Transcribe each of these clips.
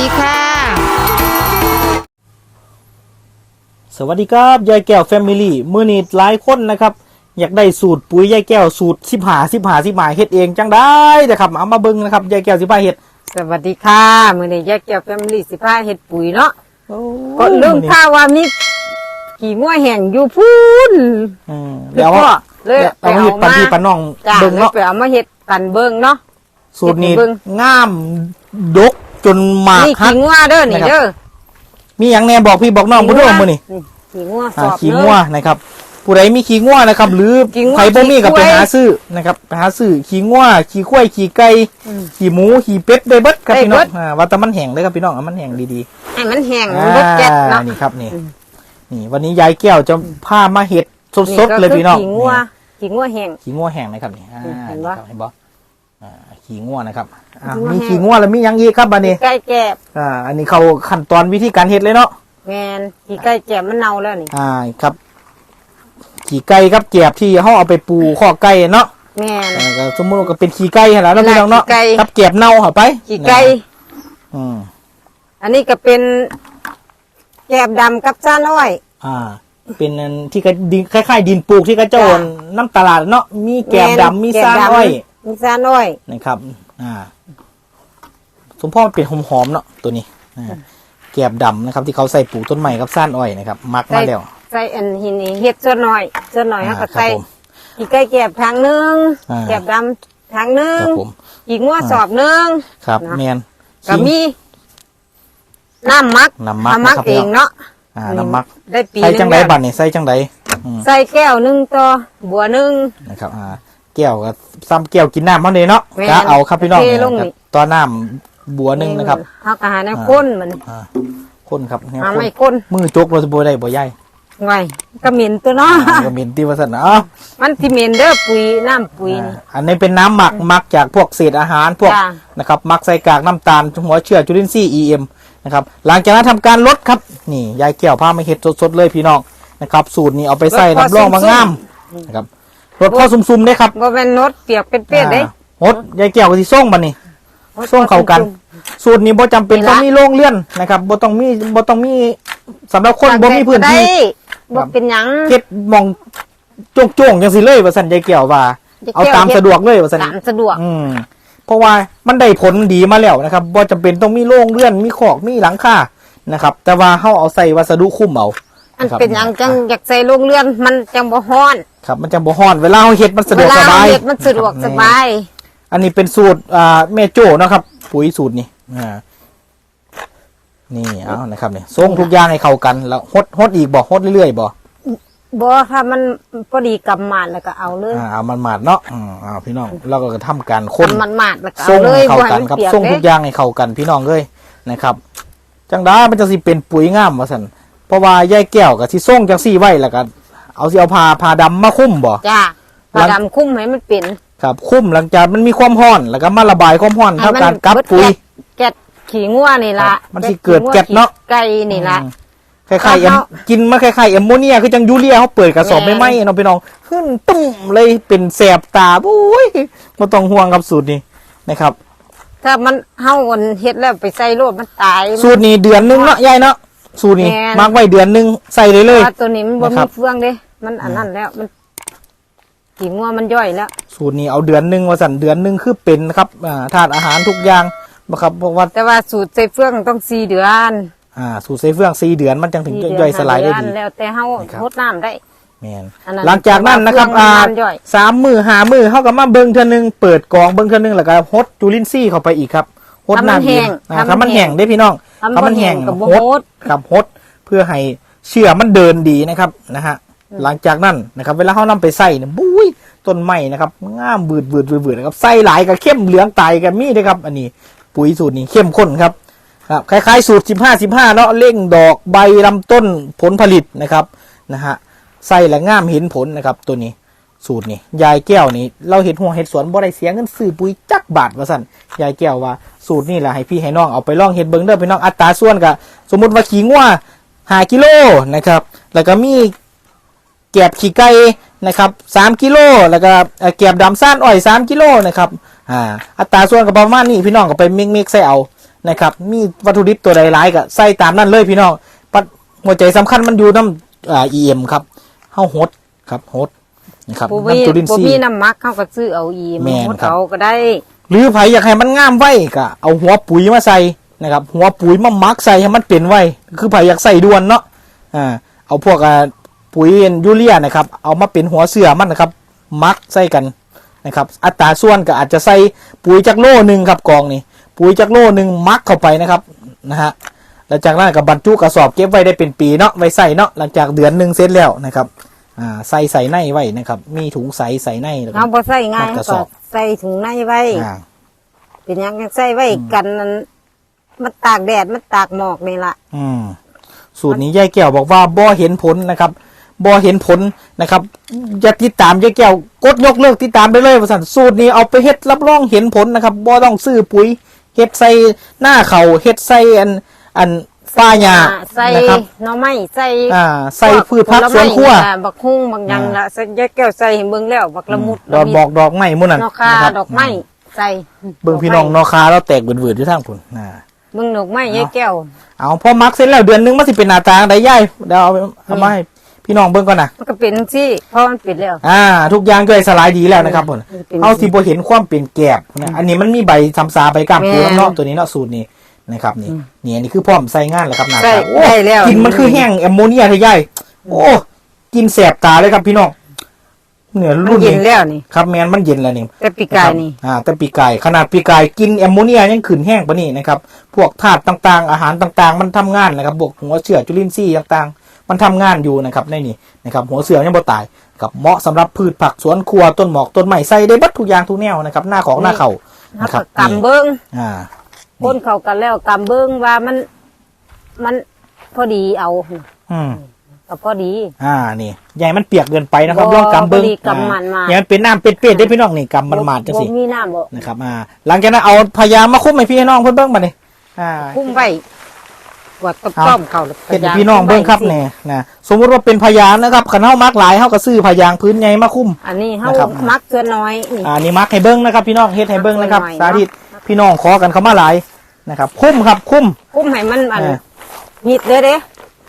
ดีค่ะ สวัสดีครับ ยายแก้วแฟมิลี่มือนี้หลายคนนะครับ อยากได้สูตรปุ๋ยยายแก้วสูตรสิบหาสิบหาสิบหาเฮ็ดเองจังได้นะครับเอามาเบิ่งนะครับยายแก้วสิบหาเฮ็ดสวัสดีค่ะมือนี้ยายแก้วแฟมิลี่สิพาเฮ็ดปุ๋ยเนาะโอ้ก็เรื่องมื้อนี้ข้าวว่ามีขี่งัวแห้งอยู่พูนอืมเดี๋ยวก็เลยเอามาเฮ็ดปันพี่ปันน้องจ้าเบิ่งเลยเนาะไปเอามาเฮ็ดกันเบิ่งเนาะสูตรนี้เบิ่งงามดก จนหมากนี่ฮัขี่กงัวเด้อนี่นะครับ เด้อมีหยังแน่บอกพี่บอกน้องผู้ด้วยมือนี่ขี่งัวสอ่าอบขี้เด้งัวอนะครับ ผู้ใดมีขี้งัวนะครับ หรือขี้งัวใครบ่มีก็ขี้ไปกล้วยหาซื้อนะครับไปหาซื้อขี้งัวขี้ข้วยขี้ไก่อืมขี้หมูขี้เป็ดได้เบิดครับได้พี่น้อเบิงด อ่าว่าแต่มันแห้งเลยครับพี่น้องเอามันแห้งดีๆให้มันแห้งอ่ามันบ่แก๊สเนาะนี่ครับนี่อืม นี่วันนี้ยายแก้วจะพามาเห็ดสดๆเลยพี่น้องขี่งัวขี่งัวแห้ง ขี่งัวแห้งนะครับนี่อ่าเห็นนี่ปะ ครับเห็นบ่ อ่าขี่งัวนะครับอ่าขี่งัวมีแห้งขี่งัวแล้วมีหยังอีกครับบัดนี้ไก่แก่บอ่า อันนี้เขาขั้นตอนวิธีการเห็ดเลยเนาะ แม่นขี่ไก่แก่บมันเน่าแล้วนี่อ่า ครับ ขี่ไก่ครับแกบที่เขาเอาไปปูข้อไก่เนาะแม่นอ่าก็สมมติว่าก็เป็นขี่ไก่หั่นแหล้วเนาะพี่น้องเนาะ ขี่ไก่ ครับแกบเน่าเข้าไปขี่ไก่อืม อันนี้ก็เป็นแกบดำกับจ้าน้อย อ่า เป็นอันที่กระดินคล้าย ๆ ดินปลูกที่กระเจ้าจ้ะน้ำตลาดเนาะมีแกบดำมีแกบซ่าดำ อ้อย มีซ่าน้อยนะครับ อ่า สมพ่อมันเป็นหอมๆเนาะตัวนี้อ่าแกบดำนะครับ ที่เขาใส่ปลูกต้นใหม่กับซ่านอ้อยนะครับมักมาแล้วใส่อันหินนี่เฮ็ดส่วนน้อยส่วนน้อยอ่าเขาก็ครับใส่ผมอีกไก่แกบทางหนึงอ่าแกบดำทางหนึคงรับผมอีกงัวสอบหนึงครับนะแมนก็มีน้ำมักน้ำมักมักนะครับเองเนาะอ่าน้ำมักได้ปีใส่จังไดหนึ่บัตรนี่ใส่จังไดอืมใส่แก้วหนึงต่อบัวหนึงนะครับอ่า แก้วกับซ้ำแก้วกินน้ำเขาเลยเนาะแม่น กะเอาครับพี่น้องเทเนี่ยลงนะครับนี่ตอนน้ำบัวหนึ่งนะครับเฮาก็หาแนวข้นมันอ่าคนครับแนวหาคนไม่ข้นมือจกเราจะบัวได้บัวใหญ่ไว้ก็เหม็นตัวเนาะ อ่า ก็เหม็นที่ว่าสันนะอ้าวมันสิเหม็นเด้อปุ๋ยน้ำปุ๋ยนี่อ่าอันนี้เป็นน้ำหมักหมักจากพวกเศษอาหารพวกจ้ะ นะครับหมักใส่กากน้ำตาลหัวเชื้อจุลินทรีย์ EM นะครับหลังจากนั้นทำการลดครับนี่ยายแก้วพามาเห็ดสดๆเลยพี่น้องนะครับ สูตรนี้เอาไปใส่ลดพอรับรองว่างามนะครับ ลดพอซุ่มๆได้ครับบ่แม่นนดเปียกเป็นเปียกเด้อ่าหดยายแก้วก็สิส่งบัดนี้ส่งเข้ากัน สูตรนี้บ่จำเป็นนี่ละต้องมีโรงเลื่อนนะครับบ่ต้องมีบ่ต้องมีสำหรับคนบ่มีพื้นที่ได้บ่เป็นหยังเฮ็ดหมองโจ่งๆจังสิเลยว่าซั่นยายแก้วว่ายายแก้วเอาตามเฮ็ดสะดวกเลยว่าซั่นตามสะดวกอืมเพราะว่ามันได้ผลดีมาแล้วนะครับบ่จำเป็นต้องมีโรงเลื่อนมีขอกมีหลังคานะครับ แต่ว่าเฮาเอาใส่วัสดุคุ้มเอาอันครับเป็นหยังจังอยากใส่โรงเรือนมันจังบ่ฮ้อน ครับ มันจะบ่ฮ้อนเวลาเฮาเฮ็ดมันสะดวกเวสลาบาย เฮ็ดมันสะดวกนะครับสบาย อันนี้เป็นสูตรอ่าแม่โจ้นะครับ ปุ๋ยสูตรนี้อ่านี่เอานะครับเนี่ยส่งทุกอย่างให้เข้ากันแล้วฮดฮดอีกบ่ฮดเรื่อยๆบ่บ่ถ้ามันพอดีกำมาดแล้วก็เอาเลยอ่าเอามันหมาดเนาะอืมเอาพี่น้องเราก็ทำการคน ทำมันมาดแล้วก็เอาส่งเลยให้เข้าบ่ให้กันมันครับเปียกส่งเด้ทุกอย่างให้เข้ากันพี่น้องเลยนะครับ จังได้มันจะสิเป็นปุ๋ยงามว่าซั่นเพราะว่ายายแก้วก็สิส่งจังซี่ไว้แล้วก็ เอาสิเอาผ้าผ้าดำมาคลุ้มบ่จ้าหลัปลางดำคุ้มให้มันเป็นครับคลุ้มหลังจากมันมีความร้อนแล้วก็มาระบายความร้อนให้เท่ามัการกับเบิดปุ๋ยแก๊สขี้งัวนี่ล่ะครับมันสิเกิดแก๊สเนาะไก่นี่ล่ะอืมคล้ายๆเอ็มเอากินมาคล้ายๆเอมโมเนียคือจังยูเรียเขาเปิดกระสอบแม่ไม่นไหมเนาะพี่น้องขึ้นตุ้มเลยเป็นแสบตาบุ้ยไม่ต้องห่วงครับสูตรนี้นะครับ ถ้ามันเฮาอันเฮ็ดแล้วไปใส่โลดมันตาย สูตรนี้เดือนหนึงเนาะยายเนาะสูตรนี้แม่นมาร์กไว้เดือนหนึงใส่เลยเลยว่าตัวนี้มันบ่นะครัมีบเฟืองเด้ มันอันนั้นแล้วมันขี้งัวมันย่อยแล้ว สูตรนี้เอาเดือนหนึงว่าสั่นเดือนหนึงคือเป็นนะครับอ่าธาตุอาหารทุกอย่างนะครับเพราะว่าแต่ว่าสูตรใส่เฟืองต้องสี่เดือนอ่าสูตรใส่เฟืองสี่เดือนมันจังถึงสี่จะเดืนย่อยสลายได้ห้ดีเอนแล้วแต่เฮานะครับรดน้ำได้แมนอันนั้นหลังจากนั้นนะครับเครื่อ่าองมันย่อยสามมือหามือเขาก็มาเบิ้งเทือนึงเปิดกองเบิ้งเทือนึงแล้วก็ฮดจูลินซี่เข้าไปอีกครับฮดถ้ามันน้ำเย็นแห้งอ่าถ้าถ้ามัมันนแห้งได้พี่น้องถ้ามันถ้ามันแห้งแห้งกับฮโฮดดกับฮดเพื่อให้เชื่อมันเดินดีนะครับนะฮะ หลังจากนั้นนะครับ เวลาเขานำไปใส่เนี่ยบุ้ยต้นไม้นะครับงามบืดบืดบืดนะครับใส่หลายกับเข้มเหลืองตายกันมีนะครับ อันนี้ปุ๋ยสูตรนี้เข้มข้นครับครับคล้ายๆสูตร 15 15เนาะเร่งดอกใบลำต้นผลผลิตนะครับนะฮะใส่และงามเห็นผลนะครับ ตัวนี้สูตรนี้ยายแก้วนี่เราเห็นหัวเห็ดสวนบ่ได้เสียเงินซื้อปุ๋ยจักบาทว่าสั่นยายแก้วว่าสูตรนี่แหละให้พี่ให้น้องเอาไปลองเห็ดเบิ้งเด้อพี่น้องอัตราส่วนกับสมมติว่าขี้งัวหากิโลนะครับ แล้วก็มี แกบขี้ไก่นะครับสามกิโลแล้วก็เอ่อแกบดำซ่านอ้อยสามกิโลนะครับอ่าอัตราส่วนกับประมาณนี้พี่น้องก็ไปมิกมิกใส่เอานะครับมีวัตถุดิบตัวใดหลายก็ใส่ตามนั้นเลยพี่น้องปัดหัวใจสำคัญมันอยู่น้ำอ่า EM ครับเฮาฮดครับฮดนะครับบ่มีน้ำจุลินบ่ทรีมีย์น้ำมักเขาก็ซื้อเอาอีแม่นหมดครับเขาก็ได้ หรือไผอยากให้มันงามไว้ก็เอาหัวปุ๋ยมาใส่นะครับหัวปุ๋ยมามักใส่ให้มันเป็นไว้คือไผอยากใส่ด่วนเนาะอ่าเอาพวกอ่า ปุ๋ยยูเรียนะครับ เอามาเป็นหัวเสือมันนะครับ มักใส่กันนะครับ อัตราส่วนก็อาจจะใส่ปุ๋ยจากโลหนึ่งครับกองนี่ปุ๋ยจากโลหนึ่งมักเข้าไปนะครับนะฮะแล้วจากนั้นก็บรรจุกระสอบเก็บไว้ได้เป็นปีเนาะไว้ใส่เนาะหลังจากเดือนหนึ่งเสร็จแล้วนะครับอ่าใส่ใส่ในไว้นะครับ มีถุงใสใส่ในแล้วก็เขาบ่ใส่ง่ายมัดกเขาระสก็อบใส่ถุงในไว้ อ่า เป็นหยังก็ใส่ไว้กันนั้นมันตากแดดมันตากหมอกนี่ล่ะ อืมสูตรนี้ยายแก้วบอกว่าบ่เห็นผลนะครับ บ่เห็นผลนะครับอย่าติดตามยายแก้วกดยกเลิกติดตามไปเลยว่าสั่นสูตรนี้เอาไปเฮ็ดรับรองเห็นผลนะครับบ่ต้องซื้อปุ๋ยเฮ็ดใส่หน้าเขาเฮ็ดใส่อันอันฟ้าหญ้าใส่นะครับหน่อไม้ใส่อ่าใส่พืชผักสวนครัวผลไม้บักฮุ้งบางอย่างละใส่ยายแก้วใส่ให้เบิ่งแล้วบักละมุดดอกบอกดอกไม้หมุ่นนั่นนอกคานะครับดอกไม้ใส่เบิ่งพี่น้องนอคาแล้วแตกเบือๆอยู่ทางพุ่นน่ะเบิ่งดอกไม้ยายแก้ว เอาพอมักเสร็จแล้วเดือนหนึงมันสิเป็นหน้าตาได้ยายเดี๋ยวเอาเอามาให้ พี่น้องเบิ่งก่อนนะมันก็เป็นสิเพราะมันปิดแล้ว อ่า ทุกอย่างก็สลายดีแล้วนะครับผมเป็นเอาที่บ่เห็นความเป็นแกบนะอันนี้มันมีใบทำซาใบกล้ามปูแม่น้ำเนาะตัวนี้เนาะสูตรนี้นะครับนี่นี่อันนี้คือพร้อมใส่งานแล้วครับหนาใส่ตาโอ้ได้แล้วกินมันคือแห้งแอมโมเนียทะยายโอ้กินแสบตาเลยครับพี่น้องเหนือมันรุ่นเย็นนี้แล้วนี่ ครับแมนมันเย็นแล้วนี่ แต่ปีกายนี่ อ่าแต่ปีกายขนาดปีกายกินแอมโมเนียยังขืนแห้งปะนี่นะครับ พวกธาตุต่างๆ อาหารต่างๆ มันทำงานนะครับบวกหัวเชื้อจุลินทรีย์ต่างๆ มันทำงานอยู่นะครับในนี่นะครับหัวเสือยังบ่ตายกับเหมาะสำหรับพืชผักสวนครัวต้นหมอกต้นไม้ใส่ได้เบัดทุกอย่างทุกแนวนะครับ หน้าของหน้าเขาเขานะครัก็บกำเบิ้งอ่าคนเขากันแล้วกำเบิ้งว่ามันมันพอดีเอา อืมก็พอดี อ่า นี่ใหญ่มันเปียกเกินไปนะครับบ่ลองกำเบิ้งพอดีกำมันมาอ่อย่ามันเป็นน้ำเป็ดๆได้พี่น้องนี่กำมันมาดจังสิบ่มีน้ำบ่นะครับ อ่า หลังจากนั้นเอาพยายามมาคุ้มให้พี่ให้น้องเพิ่นเบิ้งมานี่อ่า คุ้มไว้ก วาดกับเอาต้อมเขาแล้วเป็นพี่น้องเบิ้งครับเนี่ยนะสมมุติว่าเป็นพยานนะครับขันเฮามักหลายเฮาก็ซื้อพยางพื้นใหญ่มาคุ้มอันนี้เฮานะครับมักเกินน้อยนี่อ่านี่มักให้เบิ้งนะครับ พี่น้องเฮ็ดให้เบิ้งนะครับหน่อยๆสาธิตพี่น้องขอกันเข้ามาหลายนะครับ คุ้มครับคุ้มคุ้มให้มันอันเออหิดเด้อเด้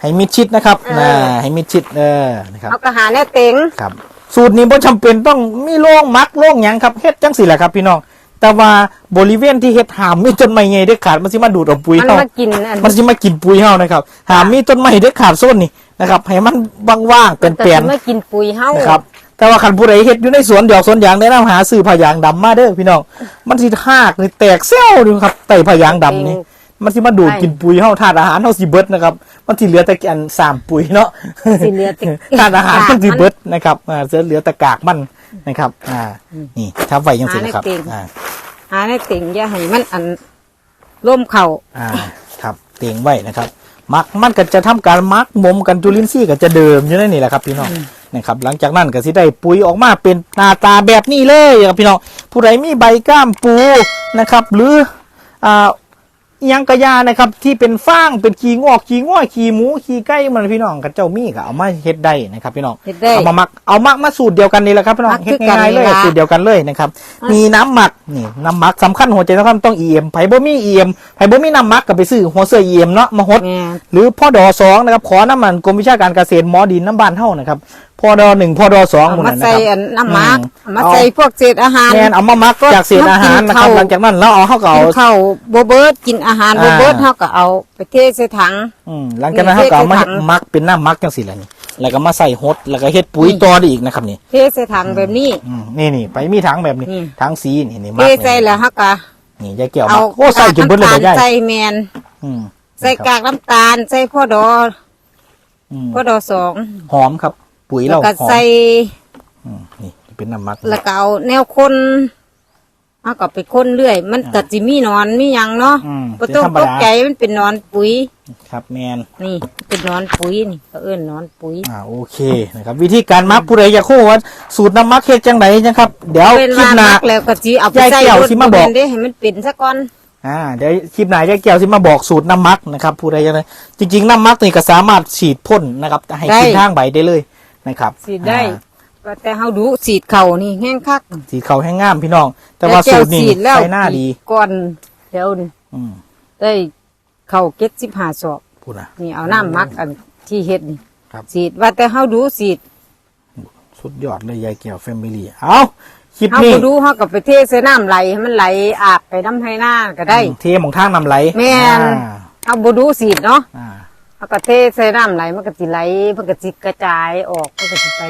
ให้มิดชิดนะครับเออนะให้มิดชิดเออนะครับเอากระหาแน่เต็งครับ สูตรนี้บ่จำเป็นต้องมีโล่งมักโล่งหยังครับเฮ็ดจังสี่แหละครับ พี่น้อง แต่ว่าบริเวณที่เฮ็ดหามมีต้นไม้ใหญ่เด็ดขาดมันสิมาดูดเอาปุ๋ยมันเฮามากินอัน มันสิมากินปุ๋ยเฮานะครับ หามมีต้นไม้เด็ดขาดโซนนี่นะครับให้มันว่างๆเป็นแต่แปลนสิมากินปุ๋ยเฮานะครับแต่ว่าคันผู้ใดเฮ็ดอยู่ในสวนดอกสวนยางได้นำหาซื้อผายางดำมาเด้อพี่น้องมันสิหากนี่แตกเซลดูครับไต่ผายางดำนี่มันสิมาดูดกินปุ๋ยเฮาธาตุอาหารเฮาสิเบิดนะครับ มันสิเหลือแต่อันสามปุ๋ยเนาะสิเหลือแต่ธาตุอาหารมันสิกากมันเบิดนะครับอ่าเสือเหลือแต่กากมันนะครับ อ่านี่ทับไว้จังซี่นะครับหาในเตียงอ่าหาแน่เต็งอย่าให้มันอันร่มเข่าอ่าครับเตียงไว้นะครับ มักมันก็จะทำการมักหมมกันจุลินทรีย์ก็จะเดิมอยู่ในนี่แหละครับพี่น้องนะครับหลังจากนั้นก็สิได้ปุ๋ยออกมาเป็นหน้าตาแบบนี้เลยครับพี่น้องผู้ใดมีใบก้ามปูนะครับ หรืออ่าอิห ยังกระยานะครับ ที่เป็นฟางเป็นขี้งอกขี้ง้อยขี้หมูขี้ไก่มันพี่น้องกับเจ้ามีก็เอามาเฮ็ดได้นะครับ พี่น้องเฮ็ดได้เอามามักเอามักมาสูตรเดียวกันนี่แหละครับพี่น้องมักเฮ็ดคือกันง่ายๆเลยนี่ล่ะสูตรเดียวกันเลยนะครับมีน้ำหมักนี่น้ำหมักสำคัญหัวใจสำคัญต้อง EM ไผบ่มี EM ไผบ่มีน้ำหมักก็ไปซื้อหัวเสื้อ EM เนาะมาหดแม่หรือพ่อดอสองนะครับขอน้ำมันกรมวิชาการเกษตรหมอดินน้ำบานเท่านะครับพ่อดอหนึ่งพ่อดอสองเอาหมดมานะใส่ครับ อันน้ำหมักอืมเอามาใส่พวกเศษอาหาร แมนเอามามักจากเศษอาหารนะครับกินข้าวหลังจากนั้นแล้วเอาเข้าเก่า กินข้าวบ่เบิดกินอาหารบ่อ่า เบิดเฮาก็เอาไปเทใส่ถัง อืมหลังจากนั้นเขาก็เอามาเทใส่ถังมักเป็นน้ำมักจังสิแหละนี่แล้วก็มาใส่หดแล้วก็เฮ็ดปุ๋ยต่อได้อีกนะครับนี่เทใส่ถังแบบนี้ อืมนี่นี่ไปมีถังแบบนี้นี่ ถังสีนี่นี่เทมักใส่แล้วเฮาก็นี่ยายเกี่ยวเอามักโอ้ใส่จนเบิดเลยกากบ่ยายน้ำตาลใส่แมนอืมใส่กากน้ำตาล ใส่พ่อดออืมพ่อดอสองหอมครับ ปุ๋ยแล้วเราก็หอมใส่อืมนี่เป็นน้ำมักแล้วก็เอาแนวคนเอาก็ไปคนเรื่อย มันก็สิมีหนอนมีหยังเนาะอืมบ่ต้องเป็นธรรมตดากใจมันเป็นหนอนปุ๋ย ครับแมน นี่ เป็นหนอนปุ๋ยนี่เขาเอิ้นหนอนปุ๋ย อ่าโอเคนะครับวิธีการมักผู้ใดอยากรู้ว่าสูตรน้ำมักเฮ็ดจังไดนะครับ เดี๋ยวเป็นคลิว่าปหน้า มักแล้วก็สิเอาไปยายใส่แก้วรถสิมาบอก เด้ให้มันเป็นซะก่อน อ่าเดี๋ยวคลิปหน้ายายแก้วสิมาบอกสูตรน้ำมักนะครับผู้ใดอยากได้จริงๆน้ำมักนี่ก็สามารถฉีดพ่นนะครับให้ได้ กินทางใบได้เลย นะครับสีดได้อ่าว่าแต่เฮาดูสีดเข่านี่แห้งคักสีเขาแห้งงามพี่น้อง แต่ว่าสูตรนี้ยยแก้สีดแล้วใช้หน้าดีก่อนเดี๋ยวนี่อืมได้เข้าเก็ดสิบห้าศอกพูดนะ นี่เอาน้ำมักอันที่เฮ็ดนี่ครับ สีดว่าแต่เฮาดูสีดสุดยอดเลยยายแก้วแฟมิลี่เอาคลิปเฮานี้บ่ดูเฮาก็ไปเทใส่น้ำไหลให้มันไหลอาบไปน้ำให้หน้าก็ได้ เทหมองทางนำไหลแม่น อ่า เฮาบ่ดูสีดเนาะ อ่า เฮาก็เทใส่น้ำไหลมันก็สิไหลมันก็สิกระจายออกมันก็สิไป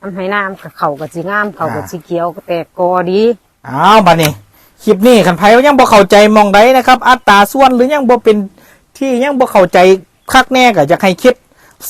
น้ำให้น้ำก็เขาก็สิงามเขาก็สิเขียวก็แตกกอดีเอาบัดนี้คลิปนี้ขันไพ่ยังบ่เข้าใจหมองใดนะครับ อัตราส่วนหรือยังบ่เป็นที่ยังบ่เข้าใจคักแน่ก็อยากให้คิด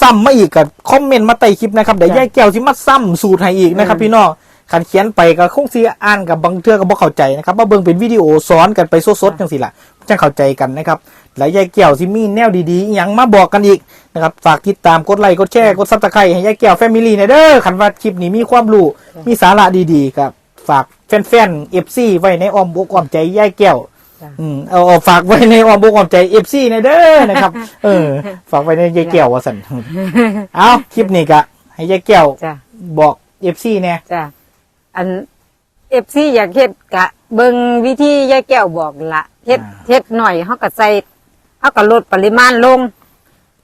ซ้ำมาอีกก็คอมเมนต์มาใต้คลิปนะครับเดี๋ยวยายแก้วสิมาซ้ำสูตรให้อีกนะครับ พี่น้องขันเขียนไปก็คงสิอ่านกับบางเทื่อก็บ่เข้าใจนะครับมาเบิ่งเป็นวิดีโอสอนกันไปสดๆจังซี่ล่ะจังเข้าใจกันนะครับ แล้วยายแก้วสิมีแนวดีๆอหยังมาบอกกันอีกนะครับฝากติดตามกดไลค์กดแชร์กดซับสไครต์ให้ยายแก้วแฟมิลี่หน่อยเด้อคันว่าคลิปนี้มีความรู้มีสาระดีๆครับฝากแฟนๆ FC ไว้ในอ้อมอกอ้อมใจยายแก้วจ้ะอืมเอาเอาฝากไว้ในอ้อมอกอ้อมใจ FC หน่อยเด้อนะครับเออ ฝากไว้ในยายแก้วว่าซั่นเอาคลิปนี้ก็ให้ยายแก้วจ้ะบอก FC แน่จ้ะอันเอฟซีอยากเฮ็ดกะ เบิ่งวิธียายแก้วบอกละเฮ็ดเฮ็ดหน่อยเฮาก็ใส่ เฮาก็ลดปริมาณลง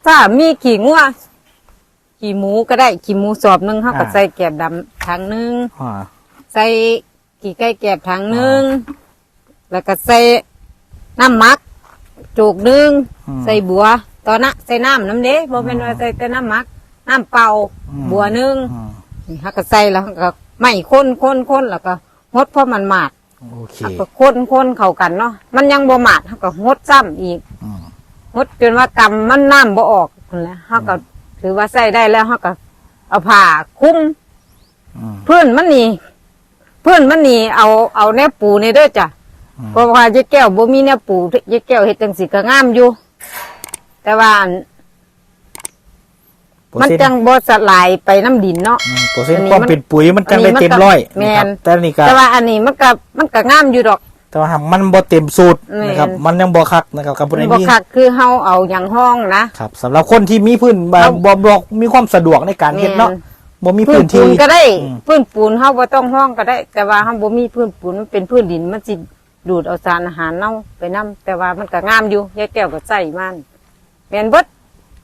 ถ้ามีขี้งัวขี้หมูก็ได้ขี้หมูสอบหนึงเฮาก็ใส่แกบดำถังหนึงอ่า ใส่ขี้ไก่แกบถังหนึงแล้วก็ใส่น้ำหมักจูกหนึงอืมใส่บัว ตอนนะใส่น้ำน้ำเด้บ่แม่นว่าใส่แต่น้ำหมัก น้ำเปล่าอืม บัวหนึงอืมนี่ฮักก็ใส่แล้วฮักก็ไม่ค้นค้นค้นแล้วก็หดเพราะมันหมาดโอเคฮักก็ค้นค้นเข้ากันเนาะมันยังบ่หมาดฮักก็หดซ้ำอีก อืม หดจนว่ากำมันน้ำบ่ออกนั่นแหละฮักก็ถือว่าใส่ได้แล้วฮักก็เอาผ้าคลุ้มอืมพื้นมันนี่พื้นมันนี่เอาเอาแนวปูนี่เด้อจ้ะอืม เพราะว่ายายแก้วบ่มีแนวปูยายแก้วเฮ็ดจังสิก็งามอยู่ แต่ว่าอันเปอร์มันเซ็นต์จังบ่สลายไปน้ำดินเนาะ อืมเปอร์เซ็นอันต์นี้ความมันเป็นปุ๋ยมันจังได้อันนี้มันเต็มก็ร้อยแม่นนะครับแต่นี่ก็แต่ว่าอันนี้มันก็มันก็งามอยู่ดอก แต่ว่ามันบ่เต็มสูตรแม่นนะครับ มันยังบ่คักนะครับกับผู้ใดบ่มีคักคือเฮาเอาอย่างห้องนะครับสำหรับคนที่มีพื้นบ่เอาบ่บ่มีความสะดวกในการเฮ็ดเนาะบ่มีพื้พื้นนปูที่นก็ได้อืมพื้นปูนเฮาบ่ต้องห้องก็ได้ แต่ว่าเฮาบ่มีพื้นปูนมันเป็นพื้นดินมันสิดูดเอาสารอาหารเน่าไปนํแต่ว่ามันก็งามอยู่ยายแก้วก็ใส่มันแม่นเบิด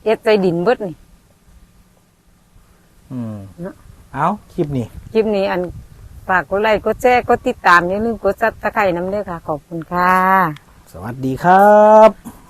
เฮ็ดใส่ดินเบิดนี่อืมเนาะเอาคลิปนี้คลิปนี้อัน ฝากกดไลค์กดแชร์กดติดตามอย่าลืมกดซับตะไคร่น้ำเด้อค่ะ ขอบคุณค่ะ สวัสดีครับ